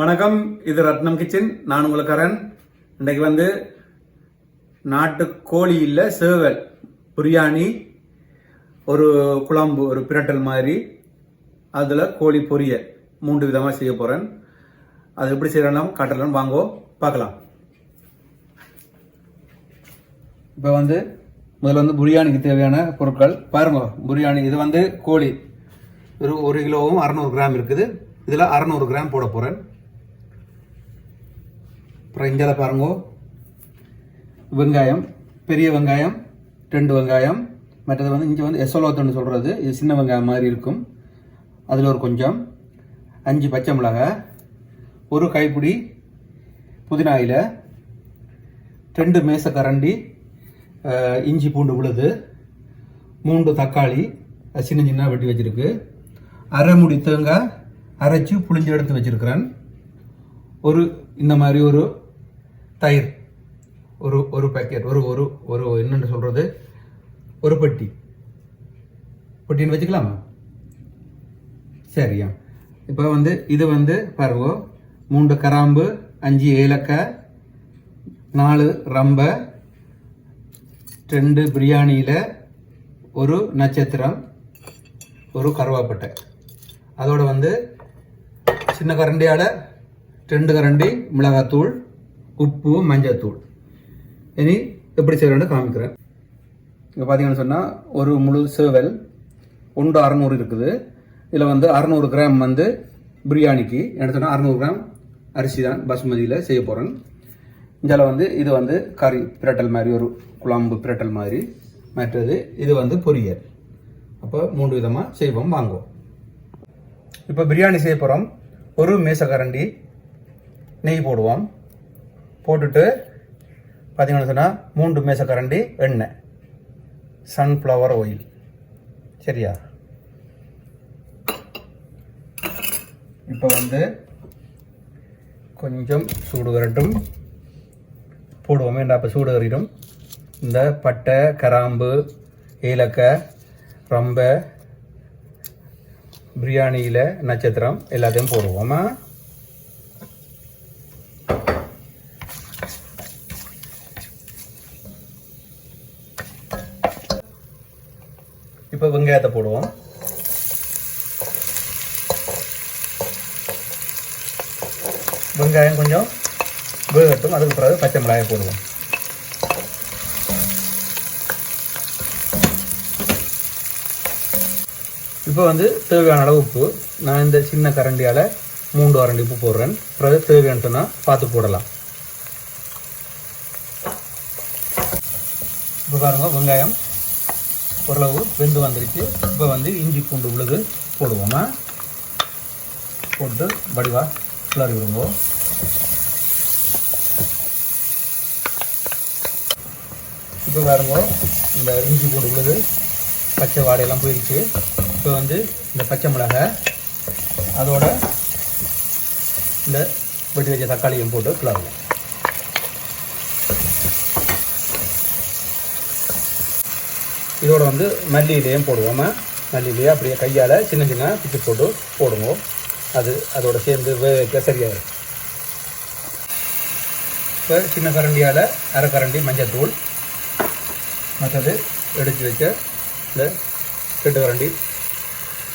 வணக்கம் இது ரத்னம் கிச்சன். நான் உங்களுக்காரன் கரண். இன்றைக்கு வந்து நாட்டு கோழி இல்லை சேவல் பிரியாணி ஒரு குழம்பு ஒரு பிரட்டல் மாதிரி. அதில் கோழி பொரிய மூன்று விதமாக செய்ய போகிறேன் அது எப்படி செய்யலாம் காட்டலாம் வாங்கோ பார்க்கலாம். இப்போ வந்து முதல்ல வந்து பிரியாணிக்கு தேவையான பொருட்கள். பாருங்க பிரியாணி. இது வந்து கோழி. ஒரு ஒரு கிலோவும் அறநூறு கிராம் இருக்குது. இதில் அறநூறு கிராம் போட போகிறேன் அப்புறம் இஞ்சால பாருங்க. வெங்காயம் பெரிய வெங்காயம் ரெண்டு வெங்காயம். மற்றது வந்து இங்கே வந்து எசோலோத்தன்னு சொல்கிறது இது சின்ன வெங்காயம் மாதிரி இருக்கும். அதில் ஒரு கொஞ்சம். அஞ்சு பச்சை மிளகாய் ஒரு கைப்பிடி புதினா இலை. ரெண்டு மேசக்கரண்டி கரண்டி இஞ்சி பூண்டு விழுது மூன்று தக்காளி. சின்ன சின்ன வெட்டி வச்சுருக்கு. அரை முடி தேங்காய் அரைச்சி புளிஞ்சு எடுத்து வச்சுருக்கிறேன். ஒரு இந்த மாதிரி ஒரு தயிர். ஒரு ஒரு பேக்கெட் ஒரு ஒரு ஒரு என்னென்னு சொல்கிறது ஒரு பெட்டி. பெட்டின்னு வச்சுக்கலாமா? சரியா. இப்போ வந்து இது வந்து பருவம் மூன்று கராம்பு அஞ்சு ஏலக்காய் நாலு ரம்ப ரெண்டு பிரியாணியில் ஒரு நட்சத்திரம் ஒரு கருவாப்பட்டை. அதோட வந்து சின்ன கரண்டியால் ரெண்டு கரண்டி மிளகாத்தூள் உப்பு மஞ்சத்தூள். இனி எப்படி செய்யறேன்னு காமிக்கிறேன். இங்கே பார்த்தீங்கன்னு சொன்னால் ஒரு முழு சேவல் ஒன்று அறநூறு இருக்குது. இதில் வந்து அறநூறு கிராம் வந்து பிரியாணிக்கு என்ன சொன்னால் அறநூறு கிராம் அரிசி தான் பாசுமதியில் செய்ய போகிறேன் இதில் வந்து இது வந்து கறி பிரட்டல் மாதிரி ஒரு குழம்பு பிரட்டல் மாதிரி. மற்றது இது வந்து பொரியல். அப்போ மூன்று விதமாக செய்வோம் வாங்குவோம். இப்போ பிரியாணி செய்ய போகிறோம் ஒரு மேசக்கரண்டி நெய் போடுவோம். போட்டுட்டு பார்த்தீங்கன்னு சொன்னால் மூன்று மேசக்கரண்டி எண்ணெய். சன்ஃப்ளவர் ஆயில் சரியா? இப்போ வந்து கொஞ்சம் சூடு வரட்டும். போடுவோம் ஏன்டா அப்போ சூடு கறிடும். இந்த பட்டை கராம்பு ஏலக்காய் ரொம்ப பிரியாணியில் நட்சத்திரம் எல்லாத்தையும் போடுவோமா இப்போ வெங்காயத்தை போடுவோம். வெங்காயம் கொஞ்சம் வேகட்டும். அதுக்கு பிறகு பச்சை மிளகாய் போடுவோம். இப்போ வந்து தேவையான அளவு உப்பு. நான் இந்த சின்ன கரண்டியால் மூன்று அரண்டி உப்பு போடுறேன். பிறகு தேவையான சொன்னால் பார்த்து போடலாம். இப்போ பாருங்கள் வெங்காயம் ஓரளவு வெந்து வந்துருச்சு இப்போ வந்து இஞ்சி பூண்டு உள்ளது போடுவோமா. போட்டு வடிவாக கிளறி விடுவோம் இப்போ பாருங்க இந்த இஞ்சி பூண்டு உள்ளது பச்சை வாடையெல்லாம் போயிடுச்சு. இப்போ வந்து இந்த பச்சை மிளகாய் அதோட இந்த வெட்டி வச்ச தக்காளியும் போட்டு கிளறுவோம். இதோட வந்து மல்லியிலையும் போடுவோம். மல்லி அப்படியே கையால் சின்ன சின்ன பிச்சு போட்டு போடுவோம் அது அதோட சேர்ந்து வேக சரியாக இப்போ சின்ன கரண்டியால் அரை கரண்டி மஞ்சத்தூள் மற்றது எடுத்து வச்ச இந்த ரெண்டு கரண்டி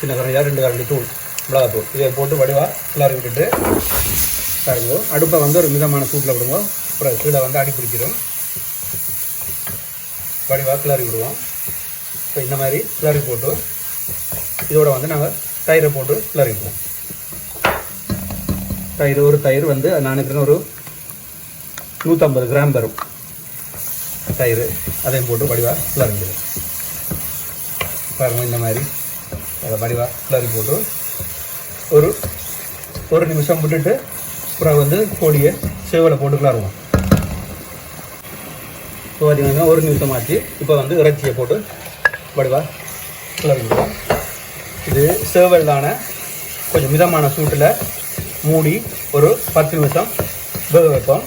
சின்ன கரண்டியாக ரெண்டு கரண்டி தூள் மிளகாத்தூள். இதை போட்டு வடிவாக கிளறி விட்டுட்டு கறங்குவோம் அடுப்பை வந்து ஒரு மிதமான சூட்டில் விடுங்க. அப்புறம் கீழே வந்து அடி பிடிச்சிடும் வடிவாக கிளறி விடுவோம். இப்போ இந்த மாதிரி கிளறி போட்டு இதோட வந்து நாங்கள் தயிரை போட்டு கிளறிடுவோம் தயிர் ஒரு தயிர் வந்து நான் ஒரு நூற்றம்பது கிராம் வரும். தயிர் அதையும் போட்டு வடிவாக கிளறிடுவோம் பாருங்கள் இந்த மாதிரி அதை வடிவாக கிளறி போட்டு ஒரு ஒரு நிமிஷம் விட்டுட்டு அப்புறம் வந்து கோழியை செவலை போட்டு கிளறுவோம் இப்போ பார்த்தீங்கன்னா ஒரு நிமிஷம் ஆச்சு இப்போ வந்து இறைச்சியை போட்டு வடிவா? கிளறிடுவோம் இது சேவல்தான கொஞ்சம் மிதமான சூட்டில் மூடி ஒரு பத்து நிமிஷம் வேக வைப்போம்.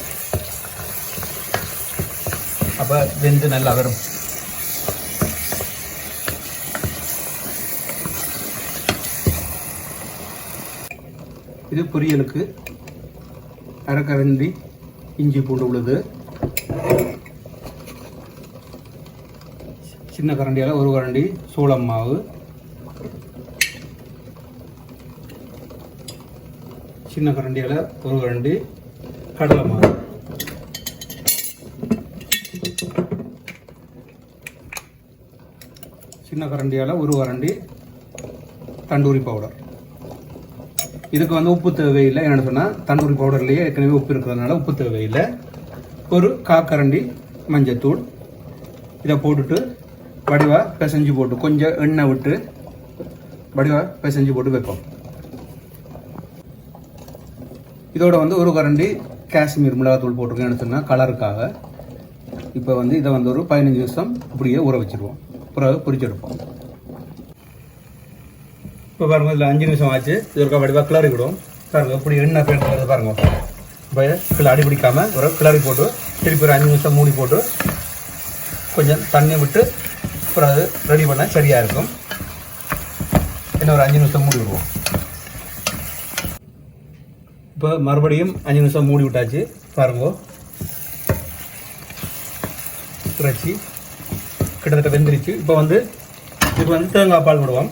அப்போ வெந்து நல்லா வரும். இது பொரியலுக்கு அரைக்கரண்டி இஞ்சி பூண்டு உழுது சின்ன கரண்டியால் ஒரு கரண்டி சோளம் மாவு. சின்ன கரண்டியால் ஒரு கரண்டி கடலை மாவு. சின்ன கரண்டியால் ஒரு கரண்டி தண்டூரி பவுடர். இதுக்கு வந்து உப்பு தேவையில்லை. என்னென்னு சொன்னால் தண்டூரி பவுடர்லேயே ஏற்கனவே உப்பு இருக்கிறதுனால உப்பு தேவையில்லை. ஒரு காக்கரண்டி மஞ்சத்தூள். இதை போட்டுட்டு வடிவாக பிசைஞ்சு போட்டு கொஞ்சம் எண்ணெய் விட்டு வடிவாக பிசைஞ்சு போட்டு வைப்போம். இதோட வந்து ஒரு கரண்டி காஷ்மீர் மிளகாத்தூள் போட்டிருக்கேன் எடுத்துன்னா கலருக்காக இப்போ வந்து இதை வந்து ஒரு பதினஞ்சு நிமிஷம் இப்படியே ஊற வச்சுருவோம். பிறகு பொரிச்செடுப்போம் இப்போ பாருங்கள் இதில் அஞ்சு நிமிஷம் ஆச்சு. இது ஒரு வடிவாக கிளறி விடும் பாருங்க இப்படி எண்ணெய் பேண்ட் பாருங்கள் இப்போ கிள அடி பிடிக்காம ஒரு கிளறி போட்டு திருப்பி ஒரு அஞ்சு நிமிஷம் மூடி போட்டு கொஞ்சம் தண்ணி விட்டு அப்புறம் அது ரெடி பண்ணால் சரியாக இருக்கும். இன்னும் ஒரு அஞ்சு நிமிஷம் மூடி விடுவோம். இப்போ மறுபடியும் அஞ்சு நிமிஷம் மூடி விட்டாச்சு. பாருங்க. இறைச்சி கிட்டத்தட்ட வெந்துருச்சு. இப்போ வந்து இப்போ வந்து தேங்காய் பால் விடுவோம்.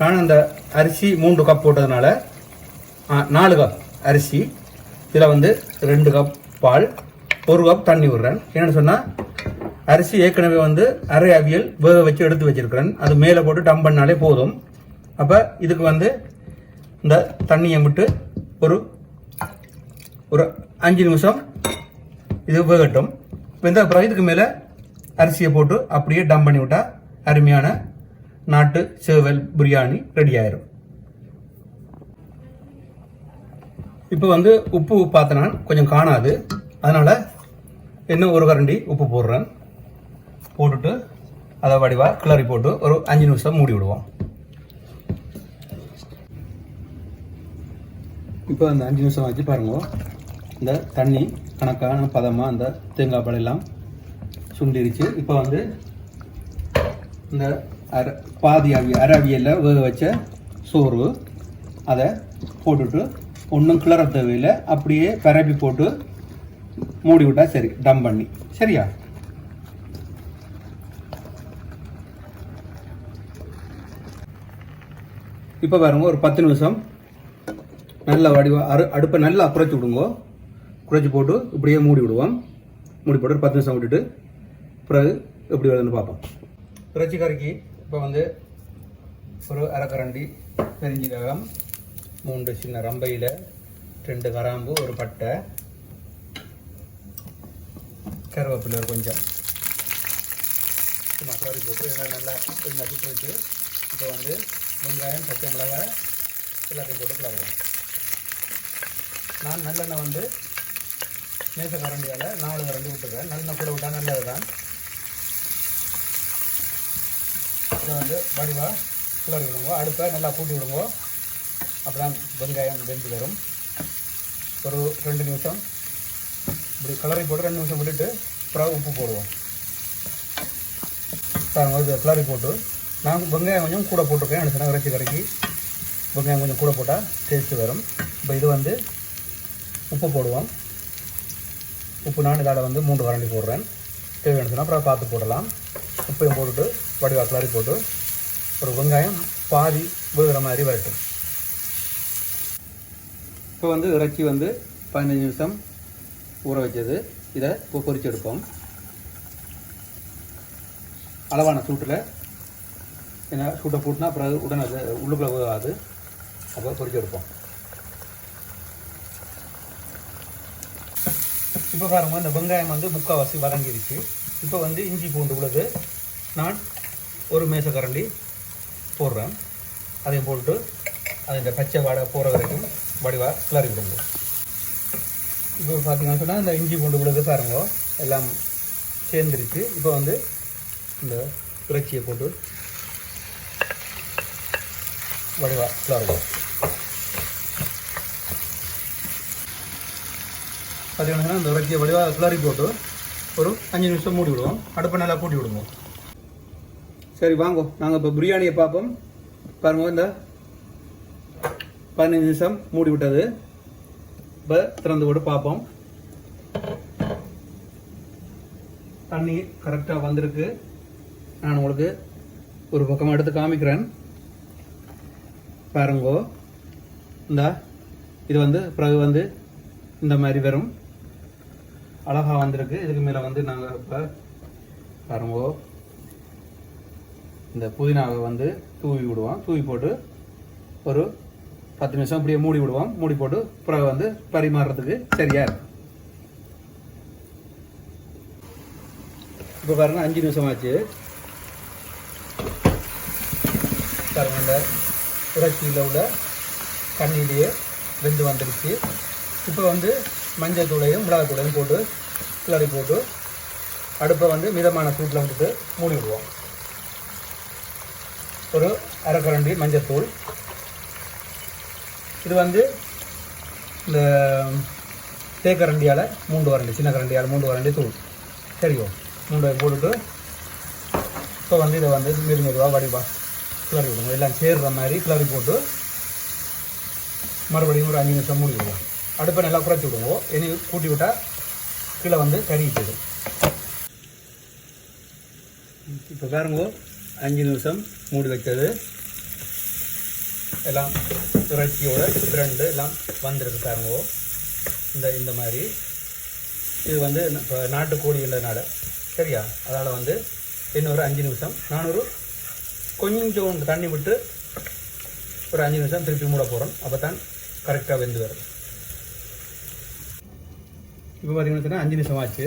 நான் அந்த அரிசி மூன்று கப் போட்டதுனால நாலு கப் அரிசி. இதில் வந்து ரெண்டு கப் பால் ஒரு கப் தண்ணி விடுறேன். என்னென்னு சொன்னால் அரிசி ஏற்கனவே வந்து அரை அவியல் வேக வச்சு எடுத்து வச்சிருக்கிறேன். அது மேலே போட்டு டம் பண்ணாலே போதும். அப்போ இதுக்கு வந்து இந்த தண்ணியை விட்டு ஒரு ஒரு அஞ்சு நிமிஷம் இது வேகட்டும். வெந்த அப்புறம் இதுக்கு மேலே அரிசியை போட்டு அப்படியே டம் பண்ணி விட்டால் அருமையான நாட்டு சேவல் பிரியாணி ரெடி ஆயிரும். இப்போ வந்து உப்பு பார்த்தனா கொஞ்சம் காணாது. அதனால் இன்னும் ஒரு கரண்டி உப்பு போடுறேன். போட்டுட்டு அதை வடிவாக கிளறி போட்டு ஒரு அஞ்சு நிமிஷம் மூடி விடுவோம். இப்போ அந்த அஞ்சு நிமிஷம் வச்சு பாருங்க. இந்த தண்ணி கணக்கான பதமாக அந்த தேங்காய் பாலெல்லாம் சுண்டிருச்சு. இப்போ வந்து இந்த அர பாதி அவி அரை வேக வச்ச சோறு அதை போட்டுட்டு ஒன்றும் கிளற தேவையில்லை. அப்படியே பரப்பி போட்டு மூடி விட்டால் சரி டம் பண்ணி. சரியா? இப்போ பாருங்க ஒரு பத்து நிமிஷம். நல்ல வடிவ அரு அடுப்பை நல்லா குறைச்சி விடுங்க. குறைச்சி போட்டு இப்படியே மூடி விடுவோம். மூடி போட்டு ஒரு பத்து நிமிஷம் விட்டுட்டு பிறகு எப்படி வருதுன்னு பார்ப்போம். இறைச்சி கறிக்கு இப்போ வந்து ஒரு அரைக்கரண்டி பெருஞ்சீரகம் மூன்று சின்ன ரம்பையில் ரெண்டு கராம்பு ஒரு பட்டை கருவேப்பிலை கொஞ்சம். சும்மா கறி போட்டு நல்லா நல்லா எண்ணெய் சுட்டு வச்சு இப்போ வந்து வெங்காயம் பச்சை மிளகாய் எல்லாத்தையும் போட்டு கலக்கலாம் நான் நல்லெண்ணெய் வந்து நேச கரண்டியால் நாலு கரண்டி விட்டுருக்கேன் நல்லெண்ணெய் கூட விட்டால் நல்லது தான் இதை வந்து வடிவாக கிளறி விடுங்க. அடுப்பை நல்லா கூட்டி விடுங்க. அப்புறம் வெங்காயம் வெந்து வரும். ஒரு ரெண்டு நிமிஷம். இப்படி கலரி போட்டு ரெண்டு நிமிஷம் விட்டுட்டு அப்புறம் உப்பு போடுவோம். பாருங்க கிளறி போட்டு நான் வெங்காயம் கொஞ்சம் கூட போட்டிருக்கேன். எனக்கு இறைச்சி கறிக்கு வெங்காயம் கொஞ்சம் கூட போட்டால் டேஸ்ட்டு வரும் இப்போ இது வந்து உப்பு போடுவோம். உப்பு நான் இதால் வந்து மூன்று வரண்டி போடுறேன். தேவையான சொன்னால் அப்புறம் பார்த்து போடலாம். உப்பையும் போட்டுட்டு வடிவா கிளறி போட்டு ஒரு வெங்காயம் பாதி வேகிற மாதிரி வரட்டும். இப்போ வந்து இறைச்சி வந்து பதினஞ்சு நிமிஷம் ஊற வச்சது இதை இப்போ பொரிச்சு எடுப்போம். அளவான சூட்டில் ஏன்னா சூட்டை போட்டுனா அப்புறம் அது உடனே அது உள்ளுக்குள்ளே போகாது அப்போ பொறிச்சு எடுப்போம். இப்போ பாருங்க இந்த வெங்காயம் வந்து முக்கால்வாசி வதங்கிருச்சு. இப்போ வந்து இஞ்சி பூண்டு உள்ளது. நான் ஒரு மேசக்கரண்டி போடுறேன். அதையும் போட்டு அது இந்த பச்சை வாடை போகிற வரைக்கும் வடிவாக கிளறி விடுங்க. இப்போ பார்த்தீங்கன்னா சொன்னால் இந்த இஞ்சி பூண்டு உள்ளது பாருங்க எல்லாம் சேர்ந்துருச்சு. இப்போ வந்து இந்த இறைச்சியை போட்டு வடிவாக கிளறுவோம் பார்த்தீங்கன்னா இந்த வரைக்கும் வடிவாக கிளறி போட்டு ஒரு அஞ்சு நிமிஷம் மூடி விடுவோம். அடுப்பை நல்லா கூட்டி விடுவோம். சரி வாங்கோ. நாங்கள் இப்போ பிரியாணியை பார்ப்போம். பாருங்க இந்த பதினஞ்சு நிமிஷம் மூடி விட்டது. இப்போ திறந்து கூட பார்ப்போம். தண்ணி கரெக்டாக வந்திருக்கு. நான் உங்களுக்கு ஒரு பக்கம் எடுத்து காமிக்கிறேன். பாருங்கோ. இந்தா இது வந்து பிறகு வந்து இந்த மாதிரி வரும். அழகா வந்திருக்கு. இதுக்கு மேலே வந்து நாங்கள் இப்போ பாருங்கோ. இந்த புதினாவை வந்து தூவி விடுவோம். தூவி போட்டு ஒரு பத்து நிமிஷம் அப்படியே மூடி விடுவோம். மூடி போட்டு பிறகு வந்து பரிமாறுறதுக்கு சரியா இருக்கும். இப்போ பாருங்க அஞ்சு நிமிஷம் ஆச்சு பாருங்க இறைச்சியில் உள்ள தண்ணியிலேயே வெந்து வந்துடுச்சு இப்போ வந்து மஞ்சள் தூளையும் மிளகாய் தூளையும் போட்டு கிளறி போட்டு அடுப்பை வந்து மிதமான சூட்டில் வந்துட்டு மூடி விடுவோம். ஒரு அரைக்கரண்டி மஞ்சத்தூள் இது வந்து இந்த தேக்கரண்டியால் மூன்று வரண்டி சின்ன கரண்டியால் மூன்று வரண்டி தூள். சரியோ மூன்று போட்டுட்டு இப்போ வந்து இதை வந்து மெது மெதுவாக வடிவா கிளறி விடுங்க எல்லாம் சேர்ற மாதிரி கிளறி போட்டு மறுபடியும் ஒரு அஞ்சு நிமிஷம் மூடி விடுவோம் அடுப்பை நல்லா குறைச்சி விடுவோம். இனி கூட்டி விட்டால் கீழே வந்து கறி போயிடும். இப்போ பாருங்க அஞ்சு நிமிஷம் மூடி வைக்கிறது. எல்லாம் இறைச்சியோட ரெண்டு எல்லாம் வந்துருக்கு பாருங்க. இந்த இந்த மாதிரி. இது வந்து இப்போ நாட்டுக்கோழின்றதுனால சரியா? அதால் வந்து இன்னொரு அஞ்சு நிமிஷம் நான் ஒரு கொஞ்சம் தண்ணி விட்டு ஒரு அஞ்சு நிமிஷம் திருப்பி மூட போகிறோம் அப்போ தான் கரெக்டாக வெந்து வரும். இப்போ பார்த்தீங்கன்னா அஞ்சு நிமிஷம் ஆச்சு.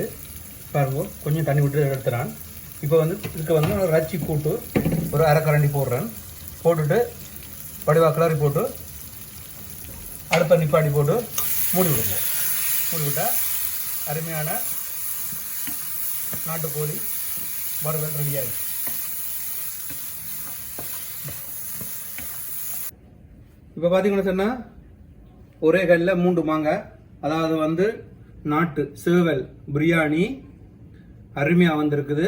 பாருங்க கொஞ்சம் தண்ணி விட்டு எடுத்துறான். இப்போ வந்து இதுக்கு வந்து நான் ரச்சி போட்டு ஒரு அரை கரண்டி போடுறேன். போட்டுட்டு வடிவா கிளறி போட்டு அடுப்பை நிப்பாட்டி போட்டு மூடி விடுங்க. மூடி விட்டால் அருமையான நாட்டுக்கோழி வறுவல் ரெடி இப்போ பார்த்தீங்கன்னு சொன்னால் ஒரே கல்லில் மூன்று மாங்காய் அதாவது வந்து நாட்டு சேவல் பிரியாணி அருமையாக வந்திருக்குது.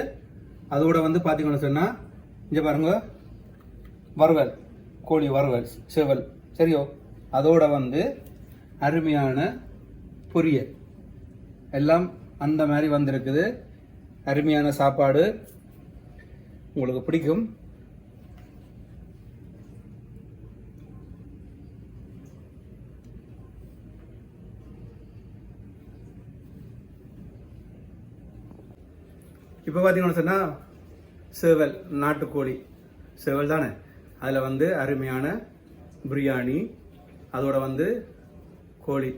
அதோட வந்து பார்த்தீங்கன்னு சொன்னால் இங்கே பாருங்க வறுவல் கோழி வறுவல் சேவல் சரியோ? அதோட வந்து அருமையான பொரியல். எல்லாம் அந்த மாதிரி வந்திருக்குது. அருமையான சாப்பாடு. உங்களுக்கு பிடிக்கும். இப்போ பார்த்தீங்கன்னு சொன்னால் சேவல் நாட்டுக்கோழி. சேவல் தானே? அதில் வந்து அருமையான பிரியாணி அதோட வந்து கோழி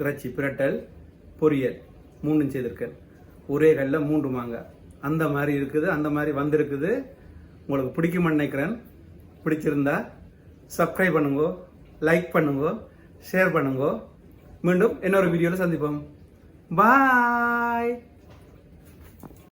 இறைச்சி பிரட்டல் பொரியல் மூணும் செய்திருக்கேன். ஒரே கல்லில் மூன்று மாங்காய் அந்த மாதிரி இருக்குது அந்த மாதிரி வந்திருக்குது. உங்களுக்கு பிடிக்கும்னு நினைக்கிறேன். பிடிச்சிருந்தா சப்ஸ்கிரைப் பண்ணுங்க லைக் பண்ணுங்க ஷேர் பண்ணுங்க. மீண்டும் இன்னொரு வீடியோவில் சந்திப்போம். பாய்